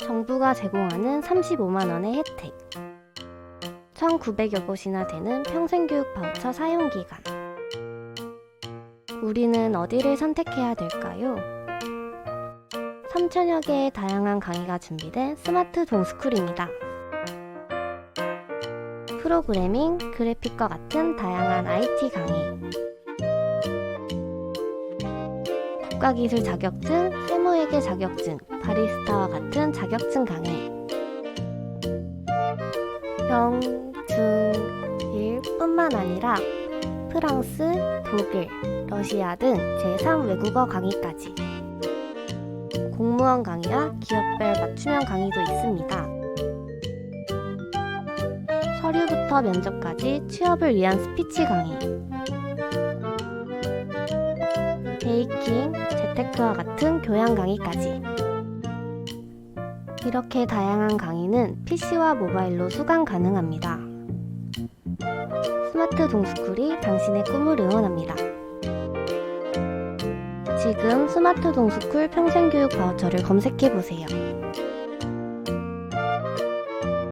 정부가 제공하는 35만원의 혜택. 1,900여 곳이나 되는 평생교육 바우처 사용기간. 우리는 어디를 선택해야 될까요? 3천여 개의 다양한 강의가 준비된 스마트 동스쿨입니다. 프로그래밍, 그래픽과 같은 다양한 IT 강의. 국가기술 자격증, 세무회계 자격증, 바리스타와 같은 자격증 강의. 영, 중, 일 뿐만 아니라 프랑스, 독일, 러시아 등 제3 외국어 강의까지. 공무원 강의와 기업별 맞춤형 강의도 있습니다. 서류부터 면접까지 취업을 위한 스피치 강의. 베이킹, 재테크와 같은 교양 강의까지. 이렇게 다양한 강의는 PC와 모바일로 수강 가능합니다. 스마트 동스쿨이 당신의 꿈을 응원합니다. 지금 스마트 동스쿨 평생교육 바우처를 검색해 보세요.